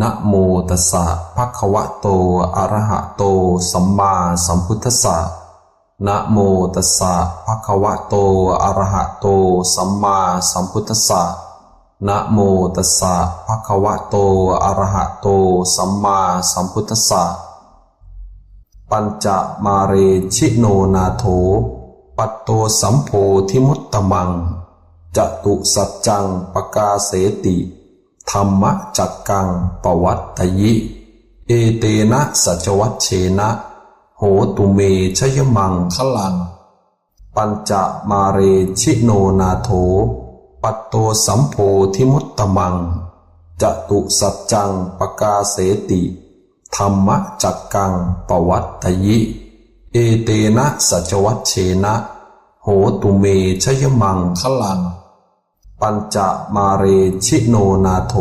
นะโมตัสสะภะคะวะโต อะระหะโต สัมมาสัมพุทธัสสะนะโมตัสสะภะคะวะโต อะระหะโต สัมมาสัมพุทธัสสะนะโมตัสสะภะคะวะโต อะระหะโต สัมมาสัมพุทธัสสะ ปัญจมาเรชิโนนาโถ ปัตโตสัมโพธิมุตตมัง จตุสัจจังปกาเสติ ธรรมจักกังปวัตตยิ เอเตนะสัจวัชเชนะ โหตุเมชยมังคลัง ปัญจมาเรชิโนนาโถ ปัตโตสัมโพธิมุตตมังจตุสัจจังปกาเสติ ธรรมจักกังปวัตตยิ เอเตนะสัจวัชเชนะ โหตุเมชยมังคลัง ปัญจมาเรชิโนนาโถ